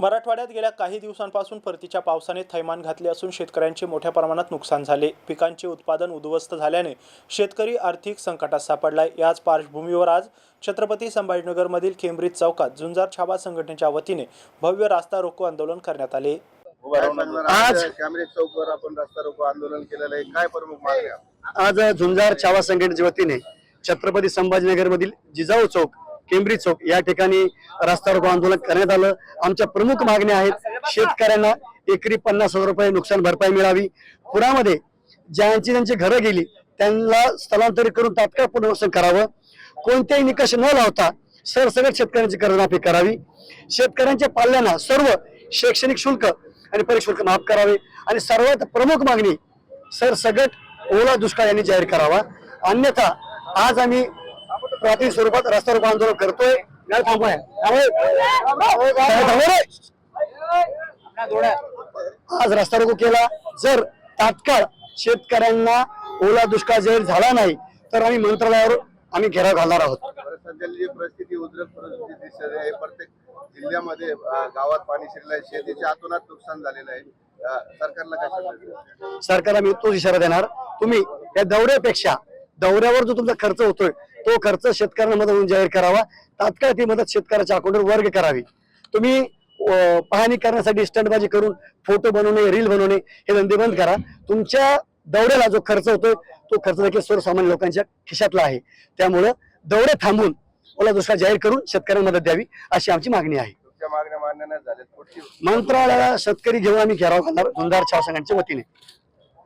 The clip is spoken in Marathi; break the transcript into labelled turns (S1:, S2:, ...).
S1: मराठवाड्यात गेल्या काही दिवसांपासून परतीच्या पावसाने थैमान घातले असून शेतकऱ्यांचे मोठ्या प्रमाणात नुकसान झाले. पिकांचे उत्पादन उद्ध्वस्त झाल्याने शेतकरी आर्थिक संकटात सापडलाय. याच पार्श्वभूमीवर आज छत्रपती संभाजीनगरमधील केम्ब्रिज चौकात झुंजार छावा संघटनेच्या वतीने भव्य रास्ता रोको आंदोलन करण्यात आले.
S2: आज-
S3: कॅमेरे चौकवर आपण रस्ता रोको आंदोलन केलेलं आहे. काय प्रमुख मागण्या?
S2: आज झुंजार छावा संघटनेच्या वतीने छत्रपती संभाजीनगर मधील जिजाऊ चौक केंब्रिज चौक या ठिकाणी रस्ता रोको आंदोलन करण्यात आलं. आमच्या प्रमुख मागण्या आहेत शेतकऱ्यांना एकरी पन्नास हजार रुपये नुकसान भरपाई मिळावी. पुरामध्ये ज्यांची त्यांची घरं गेली त्यांना स्थलांतरित करून तात्काळ पुनर्वसन करावं. कोणत्याही निकष न लावता सरसगट शेतकऱ्यांची कर्जमाफी करावी. शेतकऱ्यांच्या पाल्यांना सर्व शैक्षणिक शुल्क आणि परीक्षा माफ करावे. आणि सर्वात प्रमुख मागणी सरसगट ओला दुष्काळ यांनी जाहीर करावा. अन्यथा आज आम्ही प्राथमिक स्वरूपात रस्ता रोको आंदोलन करतोय रे. आज रस्ता रोको केला. जर तात्काळ शेतकऱ्यांना ओला दुष्काळ जाहीर झाला नाही तर आम्ही मंत्रालयावर आम्ही घेराव घालणार आहोत.
S3: सध्याची परिस्थिती उद्रक परिस्थिती आहे प्रत्येक जिल्ह्यामध्ये गावात पाणी शिरलंय. शेतीचे आतोनात नुकसान झालेलं आहे. सरकारला काय
S2: सरकारला मी तोच इशारा देणार. तुम्ही या दौऱ्यापेक्षा दौऱ्यावर जो तुमचा खर्च होतोय तो खर्च शेतकऱ्यांना मदत म्हणून जाहीर करावा. तात्काळ ती मदत शेतकऱ्याच्या अकाउंटवर वर्ग करावी. तुम्ही पाहणी करण्यासाठी स्टंटबाजी करून फोटो बनवणे रील बनवणे हे धंदे बंद करा. तुमच्या दौऱ्याला जो खर्च होतोय तो खर्च देखील सर्वसामान्य लोकांच्या खिशातला आहे. त्यामुळं दौरे थांबून ओला दुष्काळ जाहीर करून शेतकऱ्यांना मदत द्यावी अशी आमची मागणी आहे. मंत्रालयाला शेतकरी घेऊन आम्ही घेराव घालणार धुंदार छाव संघांच्या वतीने.